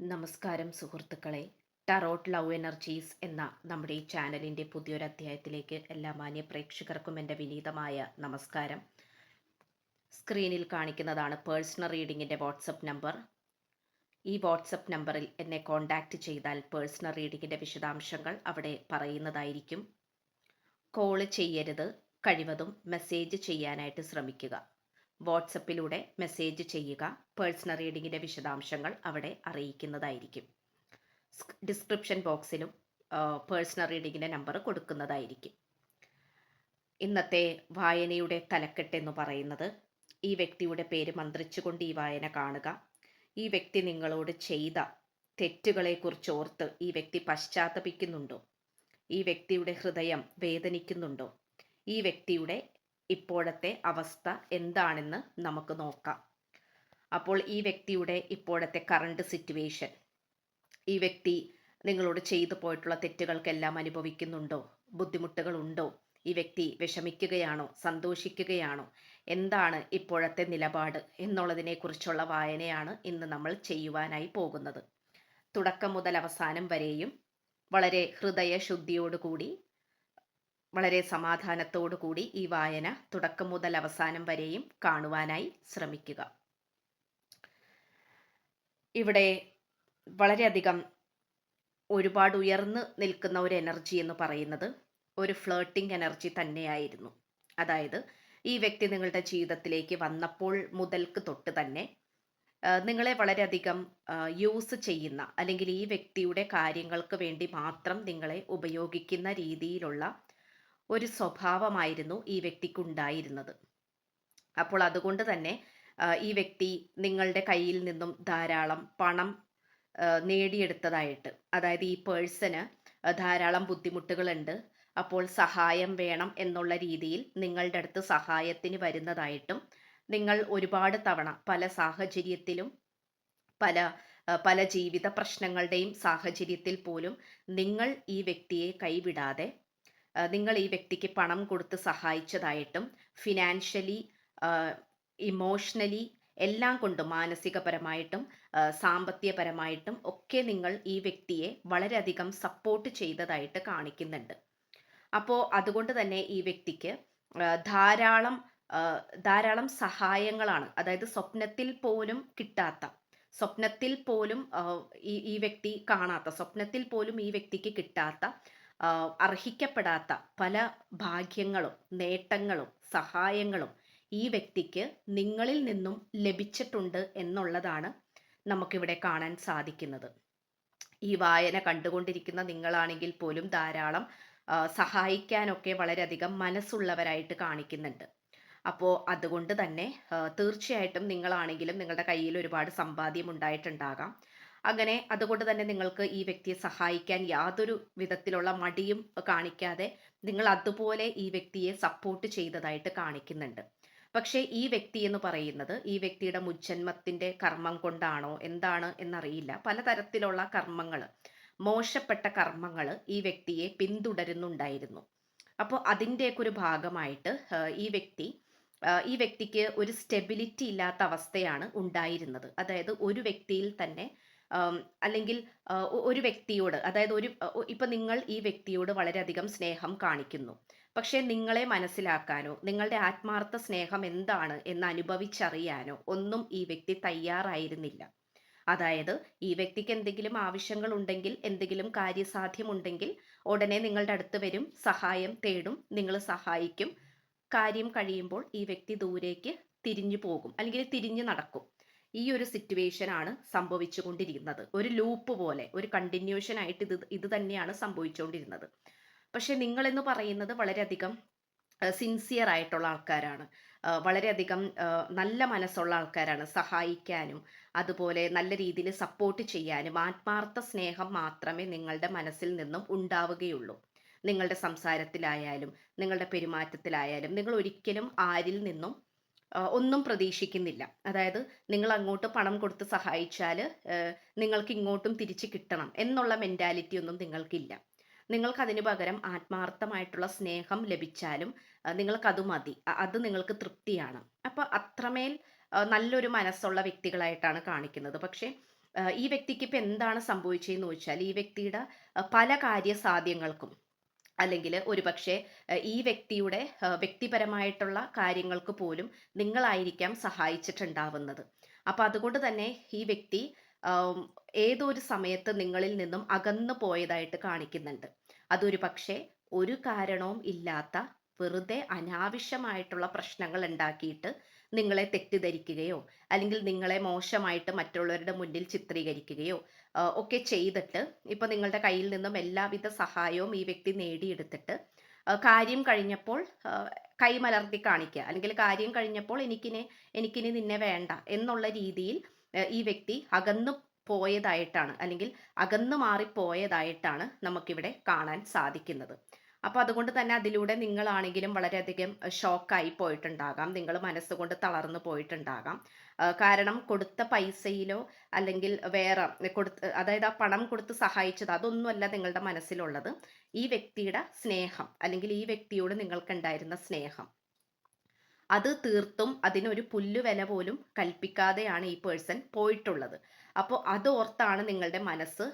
നമസ്കാരം സുഹൃത്തുക്കളെ. Tarot love energies എന്ന നമ്മുടെ ഈ ചാനലിന്റെ പുതിയൊരു അധ്യായത്തിലേക്ക് എല്ലാ മാന്യ പ്രേക്ഷകർക്കും എന്റെ വിനീതമായ നമസ്കാരം. സ്ക്രീനിൽ കാണിക്കുന്നതാണ് പേഴ്സണൽ റീഡിങ്ങിന്റെ വാട്സപ്പ് നമ്പർ. ഈ വാട്സപ്പ് നമ്പറിൽ എന്നെ കോൺടാക്റ്റ് ചെയ്താൽ പേഴ്സണൽ റീഡിങ്ങിന്റെ വിശദാംശങ്ങൾ അവിടെ പറയുന്നതായിരിക്കും. കോൾ ചെയ്യരുത് കഴിവതും മെസ്സേജ് ചെയ്യാനായിട്ട് ശ്രമിക്കുക. വാട്സപ്പിലൂടെ മെസ്സേജ് ചെയ്യുക. പേഴ്സണൽ റീഡിങ്ങിന്റെ വിശദാംശങ്ങൾ അവിടെ അറിയിക്കുന്നതായിരിക്കും. ഡിസ്ക്രിപ്ഷൻ ബോക്സിലും പേഴ്സണൽ റീഡിങ്ങിന്റെ നമ്പർ കൊടുക്കുന്നതായിരിക്കും. ഇന്നത്തെ വായനയുടെ തലക്കെട്ട് എന്ന് പറയുന്നത് ഈ വ്യക്തിയുടെ പേര് മന്ത്രിച്ചുകൊണ്ട് ഈ വായന കാണുക. ഈ വ്യക്തി നിങ്ങളോട് ചെയ്ത തെറ്റുകളെക്കുറിച്ച് ഓർത്ത് ഈ വ്യക്തി പശ്ചാത്തപിക്കുന്നുണ്ടോ? ഈ വ്യക്തിയുടെ ഹൃദയം വേദനിക്കുന്നുണ്ടോ? ഈ വ്യക്തിയുടെ ഇപ്പോഴത്തെ അവസ്ഥ എന്താണെന്ന് നമുക്ക് നോക്കാം. അപ്പോൾ ഈ വ്യക്തിയുടെ ഇപ്പോഴത്തെ കറണ്ട് സിറ്റുവേഷൻ ഈ വ്യക്തി നിങ്ങളോട് ചെയ്തു പോയിട്ടുള്ള തെറ്റുകൾക്കെല്ലാം അനുഭവിക്കുന്നുണ്ടോ? ബുദ്ധിമുട്ടുകളുണ്ടോ? ഈ വ്യക്തി വിഷമിക്കുകയാണോ? സന്തോഷിക്കുകയാണോ? എന്താണ് ഇപ്പോഴത്തെ നിലപാട് എന്നുള്ളതിനെക്കുറിച്ചുള്ള വായനയാണ് ഇന്ന് നമ്മൾ ചെയ്യുവാനായി പോകുന്നത്. തുടക്കം മുതൽ അവസാനം വരെയും വളരെ ഹൃദയശുദ്ധിയോടുകൂടി വളരെ സമാധാനത്തോടു കൂടി ഈ വായന തുടക്കം മുതൽ അവസാനം വരെയും കാണുവാനായി ശ്രമിക്കുക. ഇവിടെ വളരെയധികം ഒരുപാട് ഉയർന്നു നിൽക്കുന്ന ഒരു എനർജി എന്ന് പറയുന്നത് ഒരു ഫ്ലേട്ടിംഗ് എനർജി തന്നെയായിരുന്നു. അതായത് ഈ വ്യക്തി നിങ്ങളുടെ ജീവിതത്തിലേക്ക് വന്നപ്പോൾ മുതൽക്ക് തൊട്ട് തന്നെ നിങ്ങളെ വളരെയധികം യൂസ് ചെയ്യുന്ന അല്ലെങ്കിൽ ഈ വ്യക്തിയുടെ കാര്യങ്ങൾക്ക് വേണ്ടി മാത്രം നിങ്ങളെ ഉപയോഗിക്കുന്ന രീതിയിലുള്ള ഒരു സ്വഭാവമായിരുന്നു ഈ വ്യക്തിക്കുണ്ടായിരുന്നത്. അപ്പോൾ അതുകൊണ്ട് തന്നെ ഈ വ്യക്തി നിങ്ങളുടെ കയ്യിൽ നിന്നും ധാരാളം പണം നേടിയെടുത്തതായിട്ട് അതായത് ഈ പേഴ്സന് ധാരാളം ബുദ്ധിമുട്ടുകളുണ്ട്. അപ്പോൾ സഹായം വേണം എന്നുള്ള രീതിയിൽ നിങ്ങളുടെ അടുത്ത് സഹായത്തിന് വരുന്നതായിട്ടും നിങ്ങൾ ഒരുപാട് തവണ പല സാഹചര്യത്തിലും പല പല ജീവിത പ്രശ്നങ്ങളുടെയും സാഹചര്യത്തിൽ പോലും നിങ്ങൾ ഈ വ്യക്തിയെ കൈവിടാതെ നിങ്ങൾ ഈ വ്യക്തിക്ക് പണം കൊടുത്ത് സഹായിച്ചതായിട്ടും ഫിനാൻഷ്യലി ഇമോഷണലി എല്ലാം കൊണ്ടും മാനസികപരമായിട്ടും സാമ്പത്തികപരമായിട്ടും ഒക്കെ നിങ്ങൾ ഈ വ്യക്തിയെ വളരെയധികം സപ്പോർട്ട് ചെയ്തതായിട്ട് കാണിക്കുന്നുണ്ട്. അപ്പോൾ അതുകൊണ്ട് തന്നെ ഈ വ്യക്തിക്ക് ധാരാളം ധാരാളം സഹായങ്ങളാണ്. അതായത് സ്വപ്നത്തിൽ പോലും കിട്ടാത്ത സ്വപ്നത്തിൽ പോലും ഈ ഈ വ്യക്തി കാണാത്ത സ്വപ്നത്തിൽ പോലും ഈ വ്യക്തിക്ക് കിട്ടാത്ത അർഹിക്കപ്പെടാത്ത പല ഭാഗ്യങ്ങളും നേട്ടങ്ങളും സഹായങ്ങളും ഈ വ്യക്തിക്ക് നിങ്ങളിൽ നിന്നും ലഭിച്ചിട്ടുണ്ട് എന്നുള്ളതാണ് നമുക്കിവിടെ കാണാൻ സാധിക്കുന്നത്. ഈ വായന കണ്ടുകൊണ്ടിരിക്കുന്ന നിങ്ങളാണെങ്കിൽ പോലും ധാരാളം സഹായിക്കാനൊക്കെ വളരെയധികം മനസ്സുള്ളവരായിട്ട് കാണിക്കുന്നുണ്ട്. അപ്പോൾ അതുകൊണ്ട് തന്നെ തീർച്ചയായിട്ടും നിങ്ങളാണെങ്കിലും നിങ്ങളുടെ കയ്യിൽ ഒരുപാട് സമ്പാദ്യം ഉണ്ടായിട്ടുണ്ടാകാം. അങ്ങനെ അതുകൊണ്ട് തന്നെ നിങ്ങൾക്ക് ഈ വ്യക്തിയെ സഹായിക്കാൻ യാതൊരു വിധത്തിലുള്ള മടിയും കാണിക്കാതെ നിങ്ങൾ അതുപോലെ ഈ വ്യക്തിയെ സപ്പോർട്ട് ചെയ്തതായിട്ട് കാണിക്കുന്നുണ്ട്. പക്ഷേ ഈ വ്യക്തി എന്ന് പറയുന്നത് ഈ വ്യക്തിയുടെ മുജ്ജന്മത്തിന്റെ കർമ്മം കൊണ്ടാണോ എന്താണ് എന്നറിയില്ല. പലതരത്തിലുള്ള കർമ്മങ്ങൾ മോശപ്പെട്ട കർമ്മങ്ങൾ ഈ വ്യക്തിയെ പിന്തുടരുന്നുണ്ടായിരുന്നു. അപ്പോൾ അതിന്റെയൊക്കെ ഒരു ഭാഗമായിട്ട് ഈ വ്യക്തി ഈ വ്യക്തിക്ക് ഒരു സ്റ്റെബിലിറ്റി ഇല്ലാത്ത അവസ്ഥയാണ് ഉണ്ടായിരുന്നത്. അതായത് ഒരു വ്യക്തിയിൽ തന്നെ അല്ലെങ്കിൽ ഒരു വ്യക്തിയോട് അതായത് ഒരു ഇപ്പം നിങ്ങൾ ഈ വ്യക്തിയോട് വളരെയധികം സ്നേഹം കാണിക്കുന്നു. പക്ഷേ നിങ്ങളെ മനസ്സിലാക്കാനോ നിങ്ങളുടെ ആത്മാർത്ഥ സ്നേഹം എന്താണ് എന്ന് അനുഭവിച്ചറിയാനോ ഒന്നും ഈ വ്യക്തി തയ്യാറായിരുന്നില്ല. അതായത് ഈ വ്യക്തിക്ക് എന്തെങ്കിലും ആവശ്യങ്ങൾ ഉണ്ടെങ്കിൽ എന്തെങ്കിലും കാര്യസാധ്യമുണ്ടെങ്കിൽ ഉടനെ നിങ്ങളുടെ അടുത്ത് വരും സഹായം തേടും നിങ്ങൾ സഹായിക്കും. കാര്യം കഴിയുമ്പോൾ ഈ വ്യക്തി ദൂരേക്ക് തിരിഞ്ഞു പോകും അല്ലെങ്കിൽ തിരിഞ്ഞു നടക്കും. ഈ ഒരു സിറ്റുവേഷൻ ആണ് സംഭവിച്ചുകൊണ്ടിരിക്കുന്നത്. ഒരു ലൂപ്പ് പോലെ ഒരു കണ്ടിന്യൂഷൻ ആയിട്ട് ഇത് ഇത് തന്നെയാണ് സംഭവിച്ചുകൊണ്ടിരുന്നത്. പക്ഷെ നിങ്ങളെന്ന് പറയുന്നത് വളരെയധികം സിൻസിയർ ആയിട്ടുള്ള ആൾക്കാരാണ്. വളരെയധികം നല്ല മനസ്സുള്ള ആൾക്കാരാണ്. സഹായിക്കാനും അതുപോലെ നല്ല രീതിയിൽ സപ്പോർട്ട് ചെയ്യാനും ആത്മാർത്ഥ സ്നേഹം മാത്രമേ നിങ്ങളുടെ മനസ്സിൽ നിന്നും ഉണ്ടാവുകയുള്ളൂ. നിങ്ങളുടെ സംസാരത്തിലായാലും നിങ്ങളുടെ പെരുമാറ്റത്തിലായാലും നിങ്ങൾ ഒരിക്കലും ആരിൽ നിന്നും ഒന്നും പ്രതീക്ഷിക്കുന്നില്ല. അതായത് നിങ്ങൾ അങ്ങോട്ട് പണം കൊടുത്ത് സഹായിച്ചാൽ നിങ്ങൾക്ക് ഇങ്ങോട്ടും തിരിച്ച് കിട്ടണം എന്നുള്ള മെന്റാലിറ്റി ഒന്നും നിങ്ങൾക്കില്ല. നിങ്ങൾക്ക് പകരം ആത്മാർത്ഥമായിട്ടുള്ള സ്നേഹം ലഭിച്ചാലും നിങ്ങൾക്കത് മതി. അത് നിങ്ങൾക്ക് തൃപ്തിയാണ്. അപ്പോൾ അത്രമേൽ നല്ലൊരു മനസ്സുള്ള വ്യക്തികളായിട്ടാണ് കാണിക്കുന്നത്. പക്ഷേ ഈ വ്യക്തിക്ക് ഇപ്പൊ എന്താണ് സംഭവിച്ചതെന്ന് ചോദിച്ചാൽ ഈ വ്യക്തിയുടെ പല കാര്യസാധ്യങ്ങൾക്കും അല്ലെങ്കിൽ ഒരുപക്ഷെ ഈ വ്യക്തിയുടെ വ്യക്തിപരമായിട്ടുള്ള കാര്യങ്ങൾക്ക് പോലും നിങ്ങളായിരിക്കാം സഹായിച്ചിട്ടുണ്ടാവുന്നത്. അപ്പൊ അതുകൊണ്ട് തന്നെ ഈ വ്യക്തി ഏതൊരു ഏതോ സമയത്ത് നിങ്ങളിൽ നിന്നും അകന്നു പോയതായിട്ട് കാണിക്കുന്നുണ്ട്. അതൊരു പക്ഷേ ഒരു കാരണവും ഇല്ലാത്ത വെറുതെ അനാവശ്യമായിട്ടുള്ള പ്രശ്നങ്ങൾ ഉണ്ടാക്കിയിട്ട് നിങ്ങളെ തെറ്റിദ്ധരിക്കുകയോ അല്ലെങ്കിൽ നിങ്ങളെ മോശമായിട്ട് മറ്റുള്ളവരുടെ മുന്നിൽ ചിത്രീകരിക്കുകയോ ഒക്കെ ചെയ്തിട്ട് ഇപ്പൊ നിങ്ങളുടെ കയ്യിൽ നിന്നും എല്ലാവിധ സഹായവും ഈ വ്യക്തി നേടിയെടുത്തിട്ട് കാര്യം കഴിഞ്ഞപ്പോൾ കൈമലർത്തി കാണിക്കുക അല്ലെങ്കിൽ കാര്യം കഴിഞ്ഞപ്പോൾ എനിക്കിനെ എനിക്കിനി നിന്നെ വേണ്ട എന്നുള്ള രീതിയിൽ ഈ വ്യക്തി അകന്നു പോയതായിട്ടാണ് അല്ലെങ്കിൽ അകന്നു മാറിപ്പോയതായിട്ടാണ് നമുക്കിവിടെ കാണാൻ സാധിക്കുന്നത്. അപ്പൊ അതുകൊണ്ട് തന്നെ അതിലൂടെ നിങ്ങളാണെങ്കിലും വളരെയധികം ഷോക്കായി പോയിട്ടുണ്ടാകാം. നിങ്ങൾ മനസ്സുകൊണ്ട് തളർന്നു പോയിട്ടുണ്ടാകാം. കാരണം കൊടുത്ത പൈസയിലോ അല്ലെങ്കിൽ വേറെ കൊടുത്ത് അതായത് ആ പണം കൊടുത്ത് സഹായിച്ചത് അതൊന്നുമല്ല നിങ്ങളുടെ മനസ്സിലുള്ളത്. ഈ വ്യക്തിയുടെ സ്നേഹം അല്ലെങ്കിൽ ഈ വ്യക്തിയോട് നിങ്ങൾക്കുണ്ടായിരുന്ന സ്നേഹം. അത് തീർത്തും അതിനൊരു പുല്ലുവില പോലും കൽപ്പിക്കാതെയാണ് ഈ പേഴ്സൺ പോയിട്ടുള്ളത്. അപ്പോൾ അതോർത്താണ് നിങ്ങളുടെ മനസ്സ്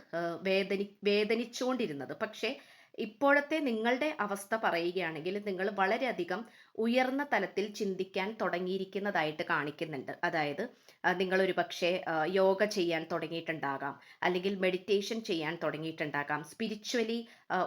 വേദനി വേദനിച്ചുകൊണ്ടിരുന്നത്. പക്ഷേ ഇപ്പോഴത്തെ നിങ്ങളുടെ അവസ്ഥ പറയുകയാണെങ്കിൽ നിങ്ങൾ വളരെയധികം ഉയർന്ന തലത്തിൽ ചിന്തിക്കാൻ തുടങ്ങിയിരിക്കുന്നതായിട്ട് കാണിക്കുന്നുണ്ട്. അതായത് നിങ്ങൾ ഒരുപക്ഷേ പക്ഷേ യോഗ ചെയ്യാൻ തുടങ്ങിയിട്ടുണ്ടാകാം. അല്ലെങ്കിൽ മെഡിറ്റേഷൻ ചെയ്യാൻ തുടങ്ങിയിട്ടുണ്ടാകാം. സ്പിരിച്വലി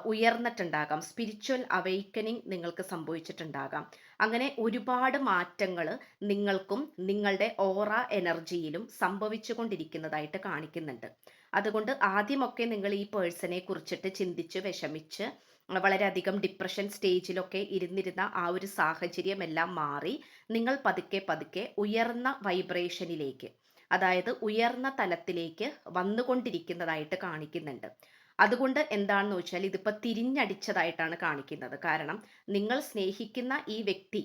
ഉയർന്നിട്ടുണ്ടാകാം. സ്പിരിച്വൽ അവൈക്കനിങ് നിങ്ങൾക്ക് സംഭവിച്ചിട്ടുണ്ടാകാം. അങ്ങനെ ഒരുപാട് മാറ്റങ്ങൾ നിങ്ങൾക്കും നിങ്ങളുടെ ഓറ എനർജിയിലും സംഭവിച്ചുകൊണ്ടിരിക്കുന്നതായിട്ട് കാണിക്കുന്നുണ്ട്. അതുകൊണ്ട് ആദ്യമൊക്കെ നിങ്ങൾ ഈ പേഴ്സണെ കുറിച്ചിട്ട് ചിന്തിച്ച് വിഷമിച്ച് വളരെയധികം ഡിപ്രഷൻ സ്റ്റേജിലൊക്കെ ഇരുന്നിരുന്ന ആ ഒരു സാഹചര്യമെല്ലാം മാറി നിങ്ങൾ പതുക്കെ പതുക്കെ ഉയർന്ന വൈബ്രേഷനിലേക്ക് അതായത് ഉയർന്ന തലത്തിലേക്ക് വന്നുകൊണ്ടിരിക്കുന്നതായിട്ട് കാണിക്കുന്നുണ്ട്. അതുകൊണ്ട് എന്താണെന്ന് വെച്ചാൽ ഇതിപ്പോൾ തിരിഞ്ഞടിച്ചതായിട്ടാണ് കാണിക്കുന്നത്. കാരണം നിങ്ങൾ സ്നേഹിക്കുന്ന ഈ വ്യക്തി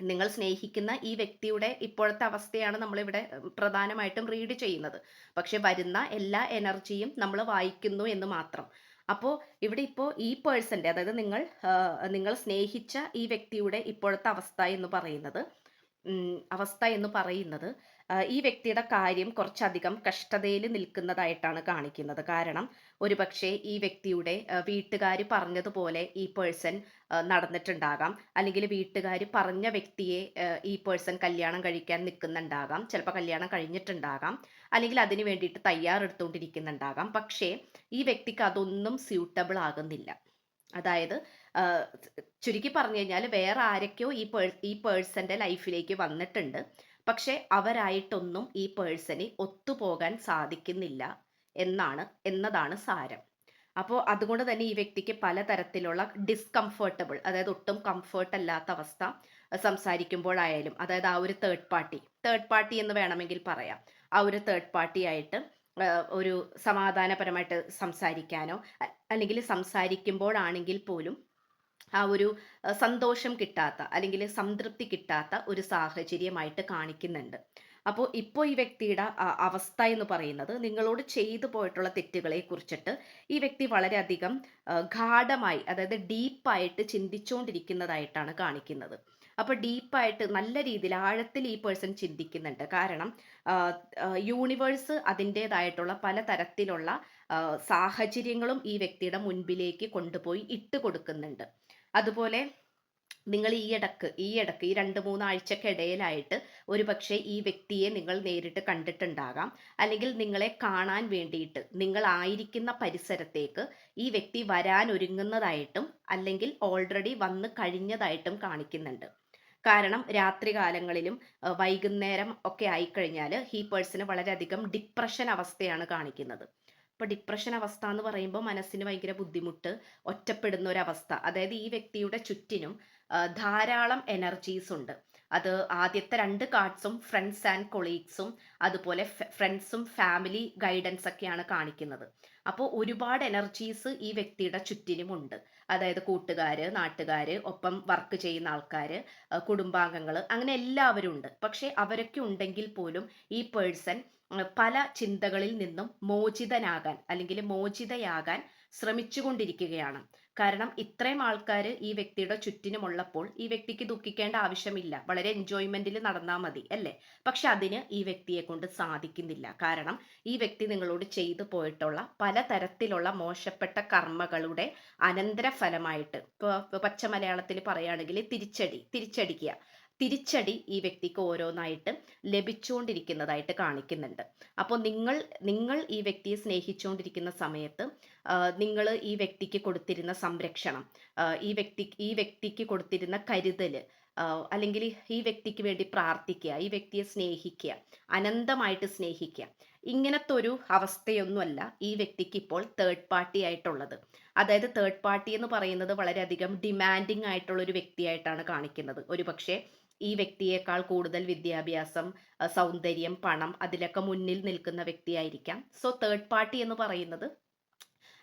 നിങ്ങൾ സ്നേഹിക്കുന്ന ഈ വ്യക്തിയുടെ ഇപ്പോഴത്തെ അവസ്ഥയാണ് നമ്മളിവിടെ പ്രധാനമായിട്ടും റീഡ് ചെയ്യുന്നത്. പക്ഷെ വരുന്ന എല്ലാ എനർജിയും നമ്മൾ വായിക്കുന്നു എന്ന് മാത്രം. അപ്പോൾ ഇവിടെ ഇപ്പോൾ ഈ പേഴ്സന്റെ അതായത് നിങ്ങൾ നിങ്ങൾ സ്നേഹിച്ച ഈ വ്യക്തിയുടെ ഇപ്പോഴത്തെ അവസ്ഥ എന്ന് പറയുന്നത് അവസ്ഥ എന്ന് പറയുന്നത് ഈ വ്യക്തിയുടെ കാര്യം കുറച്ചധികം കഷ്ടതയിൽ നിൽക്കുന്നതായിട്ടാണ് കാണിക്കുന്നത്. കാരണം ഒരുപക്ഷെ ഈ വ്യക്തിയുടെ വീട്ടുകാർ പറഞ്ഞതുപോലെ ഈ പേഴ്സൺ നടന്നിട്ടുണ്ടാകാം. അല്ലെങ്കിൽ വീട്ടുകാർ പറഞ്ഞ വ്യക്തിയെ ഈ പേഴ്സൺ കല്യാണം കഴിക്കാൻ നിൽക്കുന്നുണ്ടാകാം. ചിലപ്പോൾ കല്യാണം കഴിഞ്ഞിട്ടുണ്ടാകാം. അല്ലെങ്കിൽ അതിന് വേണ്ടിയിട്ട് തയ്യാറെടുത്തുകൊണ്ടിരിക്കുന്നുണ്ടാകാം. പക്ഷേ ഈ വ്യക്തിക്ക് അതൊന്നും സ്യൂട്ടബിൾ ആകുന്നില്ല. അതായത് ചുരുക്കി പറഞ്ഞു കഴിഞ്ഞാൽ വേറെ ആരൊക്കെയോ ഈ പേഴ് ഈ പേഴ്സന്റെ ലൈഫിലേക്ക് വന്നിട്ടുണ്ട്. പക്ഷെ അവരായിട്ടൊന്നും ഈ പേഴ്സണി ഒത്തുപോകാൻ സാധിക്കുന്നില്ല എന്നാണ് എന്നതാണ് സാരം. അപ്പോൾ അതുകൊണ്ട് തന്നെ ഈ വ്യക്തിക്ക് പലതരത്തിലുള്ള ഡിസ്കംഫർട്ടബിൾ അതായത് ഒട്ടും കംഫർട്ട് അല്ലാത്ത അവസ്ഥ സംസാരിക്കുമ്പോഴായാലും അതായത് ആ ഒരു തേർഡ് പാർട്ടി തേർഡ് പാർട്ടി എന്ന് വേണമെങ്കിൽ പറയാം. ആ ഒരു തേർഡ് പാർട്ടി ആയിട്ട് ഒരു സമാധാനപരമായിട്ട് സംസാരിക്കാനോ അല്ലെങ്കിൽ സംസാരിക്കുമ്പോഴാണെങ്കിൽ പോലും ആ ഒരു സന്തോഷം കിട്ടാത്ത അല്ലെങ്കിൽ സംതൃപ്തി കിട്ടാത്ത ഒരു സാഹചര്യമായിട്ട് കാണിക്കുന്നുണ്ട്. അപ്പോൾ ഇപ്പോൾ ഈ വ്യക്തിയുടെ അവസ്ഥ എന്ന് പറയുന്നത് നിങ്ങളോട് ചെയ്തു പോയിട്ടുള്ള തെറ്റുകളെ കുറിച്ചിട്ട് ഈ വ്യക്തി വളരെയധികം ഗാഠമായി അതായത് ഡീപ്പായിട്ട് ചിന്തിച്ചുകൊണ്ടിരിക്കുന്നതായിട്ടാണ് കാണിക്കുന്നത്. അപ്പൊ ഡീപ്പായിട്ട് നല്ല രീതിയിൽ ആഴത്തിൽ ഈ പേഴ്സൺ ചിന്തിക്കുന്നുണ്ട്. കാരണം യൂണിവേഴ്സ് അതിന്റെതായിട്ടുള്ള പല തരത്തിലുള്ള സാഹചര്യങ്ങളും ഈ വ്യക്തിയുടെ മുൻപിലേക്ക് കൊണ്ടുപോയി ഇട്ട് കൊടുക്കുന്നുണ്ട്. അതുപോലെ നിങ്ങൾ ഈ ഇടയ്ക്ക് ഈ ഇടയ്ക്ക് 2, 3 ആഴ്ചക്കിടയിലായിട്ട് ഒരുപക്ഷേ ഈ വ്യക്തിയെ നിങ്ങൾ നേരിട്ട് കണ്ടിട്ടുണ്ടാകാം. അല്ലെങ്കിൽ നിങ്ങളെ കാണാൻ വേണ്ടിയിട്ട് നിങ്ങൾ ആയിരിക്കുന്ന പരിസരത്തേക്ക് ഈ വ്യക്തി വരാൻ ഒരുങ്ങുന്നതായിട്ടും അല്ലെങ്കിൽ ഓൾറെഡി വന്ന് കഴിഞ്ഞതായിട്ടും കാണിക്കുന്നുണ്ട്. കാരണം രാത്രികാലങ്ങളിലും കാലങ്ങളിലും വൈകുന്നേരം ഒക്കെ ആയിക്കഴിഞ്ഞാൽ ഈ പേഴ്സണ് വളരെയധികം ഡിപ്രഷൻ അവസ്ഥയാണ് കാണിക്കുന്നത്. ഇപ്പൊ ഡിപ്രഷൻ അവസ്ഥ എന്ന് പറയുമ്പോൾ മനസ്സിന് ഭയങ്കര ബുദ്ധിമുട്ട്, ഒറ്റപ്പെടുന്ന ഒരവസ്ഥ. അതായത് ഈ വ്യക്തിയുടെ ചുറ്റിനും ധാരാളം എനർജീസ് ഉണ്ട്. അത് ആദ്യത്തെ രണ്ട് കാർഡ്സും ഫ്രണ്ട്സ് ആൻഡ് കൊളീഗ്സും അതുപോലെ ഫ്രണ്ട്സും ഫാമിലി ഗൈഡൻസ് ഒക്കെയാണ് കാണിക്കുന്നത്. അപ്പോൾ ഒരുപാട് എനർജീസ് ഈ വ്യക്തിയുടെ ചുറ്റിനുമുണ്ട്. അതായത് കൂട്ടുകാർ നാട്ടുകാർ ഒപ്പം വർക്ക് ചെയ്യുന്ന ആൾക്കാർ കുടുംബാംഗങ്ങൾ അങ്ങനെ എല്ലാവരും ഉണ്ട്. പക്ഷേ അവരൊക്കെ ഉണ്ടെങ്കിൽ പോലും ഈ പേഴ്സൺ പല ചിന്തകളിൽ നിന്നും മോചിതനാകാൻ അല്ലെങ്കിൽ മോചിതയാകാൻ ശ്രമിച്ചുകൊണ്ടിരിക്കുകയാണ്. കാരണം ഇത്രയും ആൾക്കാർ ഈ വ്യക്തിയുടെ ചുറ്റിനുമുള്ളപ്പോൾ ഈ വ്യക്തിക്ക് ദുഃഖിക്കേണ്ട ആവശ്യമില്ല. വളരെ എൻജോയ്മെന്റിൽ നടന്നാൽ മതി അല്ലേ? പക്ഷെ അതിന് ഈ വ്യക്തിയെ കൊണ്ട് സാധിക്കുന്നില്ല. കാരണം ഈ വ്യക്തി നിങ്ങളോട് ചെയ്തു പോയിട്ടുള്ള പലതരത്തിലുള്ള മോശപ്പെട്ട കർമ്മകളുടെ അനന്തരഫലമായിട്ട് ഇപ്പോൾ പച്ച മലയാളത്തിൽ പറയുകയാണെങ്കിൽ തിരിച്ചടി തിരിച്ചടിക്കുക. തിരിച്ചടി ഈ വ്യക്തിക്ക് ഓരോന്നായിട്ട് ലഭിച്ചുകൊണ്ടിരിക്കുന്നതായിട്ട് കാണിക്കുന്നുണ്ട്. അപ്പോൾ നിങ്ങൾ നിങ്ങൾ ഈ വ്യക്തിയെ സ്നേഹിച്ചുകൊണ്ടിരിക്കുന്ന സമയത്ത് നിങ്ങൾ ഈ വ്യക്തിക്ക് കൊടുത്തിരുന്ന സംരക്ഷണം ഈ വ്യക്തി ഈ വ്യക്തിക്ക് കൊടുത്തിരുന്ന കരുതൽ അല്ലെങ്കിൽ ഈ വ്യക്തിക്ക് വേണ്ടി പ്രാർത്ഥിക്കുക ഈ വ്യക്തിയെ സ്നേഹിക്കുക അനന്തമായിട്ട് സ്നേഹിക്കുക ഇങ്ങനത്തെ ഒരു അവസ്ഥയൊന്നുമല്ല ഈ വ്യക്തിക്ക് ഇപ്പോൾ തേർഡ് പാർട്ടി ആയിട്ടുള്ളത്. അതായത് തേർഡ് പാർട്ടി എന്ന് പറയുന്നത് വളരെയധികം ഡിമാൻഡിങ് ആയിട്ടുള്ള ഒരു വ്യക്തിയായിട്ടാണ് കാണിക്കുന്നത്. ഒരു പക്ഷേ ഈ വ്യക്തിയേക്കാൾ കൂടുതൽ വിദ്യാഭ്യാസം സൗന്ദര്യം പണം അതിലൊക്കെ മുന്നിൽ നിൽക്കുന്ന വ്യക്തിയായിരിക്കാം. സോ തേർഡ് പാർട്ടി എന്ന് പറയുന്നത്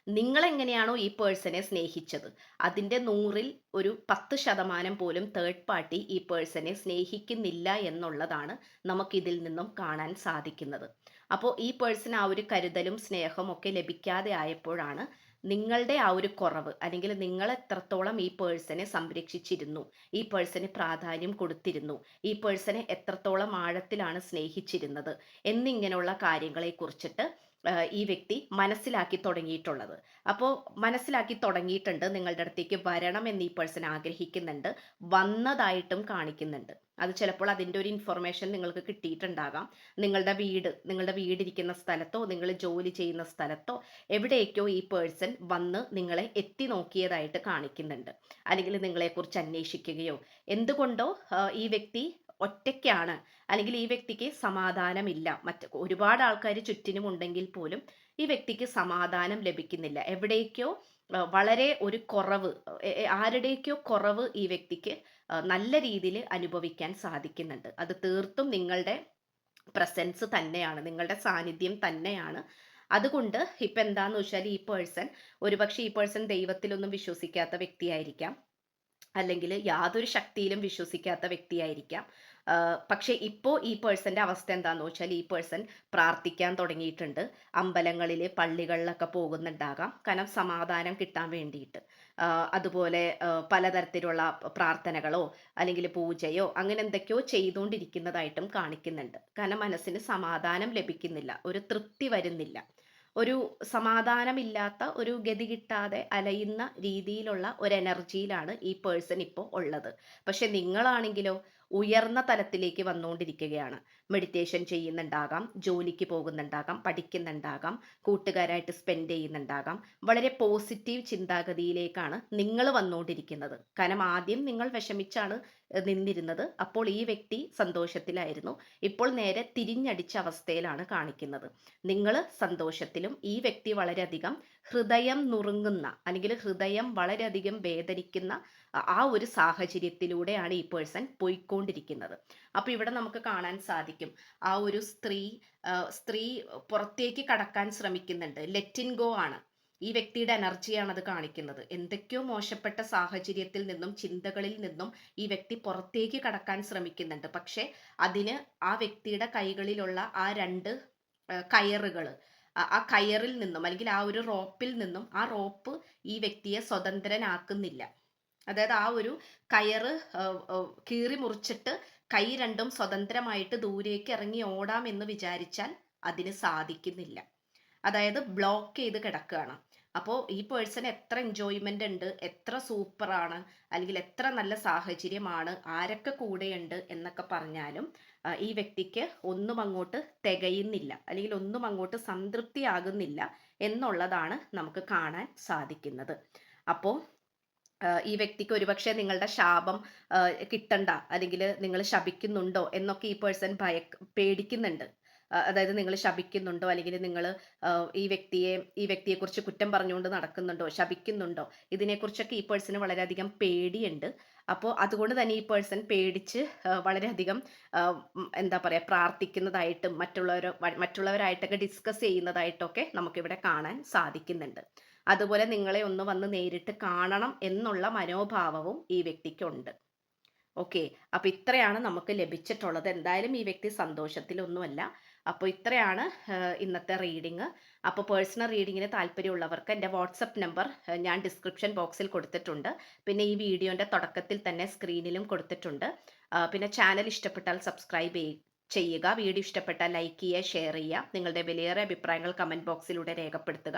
നിങ്ങൾ എങ്ങനെയാണോ ഈ പേഴ്സണെ സ്നേഹിച്ചത്? അതിന്റെ നൂറിൽ ഒരു പത്ത് ശതമാനം പോലും തേർഡ് പാർട്ടി ഈ പേഴ്സണെ സ്നേഹിക്കുന്നില്ല എന്നുള്ളതാണ് നമുക്കിതിൽ നിന്നും കാണാൻ സാധിക്കുന്നത്. അപ്പോൾ ഈ പേഴ്സൺ ആ ഒരു കരുതലും സ്നേഹവും ഒക്കെ ലഭിക്കാതെ ആയപ്പോഴാണ് നിങ്ങളുടെ ആ ഒരു കുറവ് അല്ലെങ്കിൽ നിങ്ങൾ എത്രത്തോളം ഈ പേഴ്സണെ സംരക്ഷിച്ചിരുന്നു ഈ പേഴ്സന് പ്രാധാന്യം കൊടുത്തിരുന്നു ഈ പേഴ്സണെ എത്രത്തോളം ആഴത്തിലാണ് സ്നേഹിച്ചിരുന്നത് എന്നിങ്ങനെയുള്ള കാര്യങ്ങളെ കുറിച്ചിട്ട് ഈ വ്യക്തി മനസ്സിലാക്കി തുടങ്ങിയിട്ടുള്ളത്. അപ്പോൾ മനസ്സിലാക്കി തുടങ്ങിയിട്ടുണ്ട് നിങ്ങളുടെ അടുത്തേക്ക് വരണം എന്ന് ഈ പേഴ്സൺ ആഗ്രഹിക്കുന്നുണ്ട് വന്നതായിട്ടും കാണിക്കുന്നുണ്ട്. അത് ചിലപ്പോൾ അതിന്റെ ഒരു ഇൻഫർമേഷൻ നിങ്ങൾക്ക് കിട്ടിയിട്ടുണ്ടാകാം. നിങ്ങളുടെ വീട് നിങ്ങളുടെ വീടിരിക്കുന്ന സ്ഥലത്തോ നിങ്ങൾ ജോലി ചെയ്യുന്ന സ്ഥലത്തോ എവിടേക്കോ ഈ പേഴ്സൺ വന്ന് നിങ്ങളെ എത്തി നോക്കിയതായിട്ട് കാണിക്കുന്നുണ്ട്. അല്ലെങ്കിൽ നിങ്ങളെക്കുറിച്ച് അന്വേഷിക്കുകയോ. എന്തുകൊണ്ടോ ഈ വ്യക്തി ഒറ്റയ്ക്കാണ്. അല്ലെങ്കിൽ ഈ വ്യക്തിക്ക് സമാധാനമില്ല. മറ്റ് ഒരുപാട് ആൾക്കാർ ചുറ്റിനും ഉണ്ടെങ്കിൽ പോലും ഈ വ്യക്തിക്ക് സമാധാനം ലഭിക്കുന്നില്ല. എവിടേക്കോ വളരെ ഒരു കുറവ് ആരുടെയൊക്കെയോ കുറവ് ഈ വ്യക്തിക്ക് നല്ല രീതിയിൽ അനുഭവിക്കാൻ സാധിക്കുന്നുണ്ട്. അത് തീർത്തും നിങ്ങളുടെ പ്രസൻസ് തന്നെയാണ് നിങ്ങളുടെ സാന്നിധ്യം തന്നെയാണ്. അതുകൊണ്ട് ഇപ്പം എന്താന്ന് വെച്ചാൽ ഈ പേഴ്സൺ ഒരുപക്ഷെ ഈ പേഴ്സൺ ദൈവത്തിലൊന്നും വിശ്വസിക്കാത്ത വ്യക്തിയായിരിക്കാം. അല്ലെങ്കിൽ യാതൊരു ശക്തിയിലും വിശ്വസിക്കാത്ത വ്യക്തിയായിരിക്കാം. പക്ഷേ ഇപ്പോൾ ഈ പേഴ്സന്റെ അവസ്ഥ എന്താണെന്ന് വെച്ചാൽ ഈ പേഴ്സൺ പ്രാർത്ഥിക്കാൻ തുടങ്ങിയിട്ടുണ്ട്. അമ്പലങ്ങളിൽ പള്ളികളിലൊക്കെ പോകുന്നുണ്ടാകാം. കാരണം സമാധാനം കിട്ടാൻ വേണ്ടിയിട്ട്. അതുപോലെ പലതരത്തിലുള്ള പ്രാർത്ഥനകളോ അല്ലെങ്കിൽ പൂജയോ അങ്ങനെ എന്തൊക്കെയോ ചെയ്തുകൊണ്ടിരിക്കുന്നതായിട്ടും കാണിക്കുന്നുണ്ട്. കാരണം മനസ്സിന് സമാധാനം ലഭിക്കുന്നില്ല. ഒരു തൃപ്തി വരുന്നില്ല. ഒരു സമാധാനമില്ലാത്ത ഒരു ഗതി കിട്ടാതെ അലയുന്ന രീതിയിലുള്ള ഒരു എനർജിയിലാണ് ഈ പേഴ്സൺ ഇപ്പോൾ ഉള്ളത്. പക്ഷെ നിങ്ങളാണെങ്കിലോ ഉയർന്ന തലത്തിലേക്ക് വന്നുകൊണ്ടിരിക്കുകയാണ്. മെഡിറ്റേഷൻ ചെയ്യുന്നുണ്ടാകാം ജോലിക്ക് പോകുന്നുണ്ടാകാം പഠിക്കുന്നുണ്ടാകാം കൂട്ടുകാരായിട്ട് സ്പെൻഡ് ചെയ്യുന്നുണ്ടാകാം. വളരെ പോസിറ്റീവ് ചിന്താഗതിയിലേക്കാണ് നിങ്ങൾ വന്നുകൊണ്ടിരിക്കുന്നത്. കാരണം ആദ്യം നിങ്ങൾ വിഷമിച്ചാണ് നിന്നിരുന്നത്. അപ്പോൾ ഈ വ്യക്തി സന്തോഷത്തിലായിരുന്നു. ഇപ്പോൾ നേരെ തിരിഞ്ഞടിച്ച അവസ്ഥയിലാണ് കാണിക്കുന്നത്. നിങ്ങൾ സന്തോഷത്തിലും ഈ വ്യക്തി വളരെയധികം ഹൃദയം നുറുങ്ങുന്ന അല്ലെങ്കിൽ ഹൃദയം വളരെയധികം വേദനിക്കുന്ന ആ- ഒരു സാഹചര്യത്തിലൂടെയാണ് ഈ പേഴ്സൺ പോയിക്കൊണ്ടിരിക്കുന്നത്. അപ്പോൾ ഇവിടെ നമുക്ക് കാണാൻ സാധിക്കും. ആ ഒരു സ്ത്രീ സ്ത്രീ പുറത്തേക്ക് കടക്കാൻ ശ്രമിക്കുന്നുണ്ട്. ലെറ്റിൻ ഗോ ആണ്. ഈ വ്യക്തിയുടെ എനർജിയാണ് അത് കാണിക്കുന്നത്. എന്തൊക്കെയോ മോശപ്പെട്ട സാഹചര്യത്തിൽ നിന്നും ചിന്തകളിൽ നിന്നും ഈ വ്യക്തി പുറത്തേക്ക് കടക്കാൻ ശ്രമിക്കുന്നുണ്ട്. പക്ഷെ അതിന് ആ വ്യക്തിയുടെ കൈകളിലുള്ള ആ രണ്ട് കയറുകൾ ആ കയറിൽ നിന്നും അല്ലെങ്കിൽ ആ ഒരു റോപ്പിൽ നിന്നും ആ റോപ്പ് ഈ വ്യക്തിയെ സ്വതന്ത്രനാക്കുന്നില്ല. അതായത് ആ ഒരു കയറ് കീറി മുറിച്ചിട്ട് കൈ രണ്ടും സ്വതന്ത്രമായിട്ട് ദൂരേക്ക് ഇറങ്ങി ഓടാം എന്ന് വിചാരിച്ചാൽ അതിന് സാധിക്കുന്നില്ല. അതായത് ബ്ലോക്ക് ചെയ്ത് കിടക്കുകയാണ്. അപ്പോൾ ഈ പേഴ്സൺ എത്ര എൻജോയ്മെന്റ് ഉണ്ട് എത്ര സൂപ്പറാണ് അല്ലെങ്കിൽ എത്ര നല്ല സാഹചര്യമാണ് ആരൊക്കെ കൂടെയുണ്ട് എന്നൊക്കെ പറഞ്ഞാലും ഈ വ്യക്തിക്ക് ഒന്നും അങ്ങോട്ട് തികയുന്നില്ല അല്ലെങ്കിൽ ഒന്നും അങ്ങോട്ട് സംതൃപ്തിയാകുന്നില്ല എന്നുള്ളതാണ് നമുക്ക് കാണാൻ സാധിക്കുന്നത്. അപ്പോൾ ഈ വ്യക്തിക്ക് ഒരുപക്ഷെ നിങ്ങളുടെ ശാപം കിട്ടണ്ട അല്ലെങ്കിൽ നിങ്ങൾ ശപിക്കുന്നുണ്ടോ എന്നൊക്കെ ഈ പേഴ്സൺ ഭയ പേടിക്കുന്നുണ്ട്. അതായത് നിങ്ങൾ ശപിക്കുന്നുണ്ടോ അല്ലെങ്കിൽ നിങ്ങൾ ഈ വ്യക്തിയെ ഈ വ്യക്തിയെക്കുറിച്ച് കുറ്റം പറഞ്ഞുകൊണ്ട് നടക്കുന്നുണ്ടോ ശപിക്കുന്നുണ്ടോ ഇതിനെക്കുറിച്ചൊക്കെ ഈ പേഴ്സണ് വളരെയധികം പേടിയുണ്ട്. അപ്പോൾ അതുകൊണ്ട് തന്നെ ഈ പേഴ്സൺ പേടിച്ച് വളരെയധികം എന്താ പറയുക പ്രാർത്ഥിക്കുന്നതായിട്ടും മറ്റുള്ളവരോ മറ്റുള്ളവരായിട്ടൊക്കെ ഡിസ്കസ് ചെയ്യുന്നതായിട്ടൊക്കെ നമുക്കിവിടെ കാണാൻ സാധിക്കുന്നുണ്ട്. അതുപോലെ നിങ്ങളെ ഒന്ന് വന്ന് നേരിട്ട് കാണണം എന്നുള്ള മനോഭാവവും ഈ വ്യക്തിക്കുണ്ട്. ഓക്കെ. അപ്പോൾ ഇത്രയാണ് നമുക്ക് ലഭിച്ചിട്ടുള്ളത്. എന്തായാലും ഈ വ്യക്തി സന്തോഷത്തിലൊന്നുമല്ല. അപ്പോൾ ഇത്രയാണ് ഇന്നത്തെ റീഡിങ് അപ്പോൾ പേഴ്സണൽ റീഡിങ്ങിന് താല്പര്യമുള്ളവർക്ക് എന്റെ വാട്സപ്പ് നമ്പർ ഞാൻ ഡിസ്ക്രിപ്ഷൻ ബോക്സിൽ കൊടുത്തിട്ടുണ്ട്. പിന്നെ ഈ വീഡിയോന്റെ തുടക്കത്തിൽ തന്നെ സ്ക്രീനിലും കൊടുത്തിട്ടുണ്ട്. പിന്നെ ചാനൽ ഇഷ്ടപ്പെട്ടാൽ സബ്സ്ക്രൈബ് ചെയ്യുക. വീഡിയോ ഇഷ്ടപ്പെട്ടാൽ ലൈക്ക് ചെയ്യുക ഷെയർ ചെയ്യുക. നിങ്ങളുടെ വിലയേറെ അഭിപ്രായങ്ങൾ കമന്റ് ബോക്സിലൂടെ രേഖപ്പെടുത്തുക.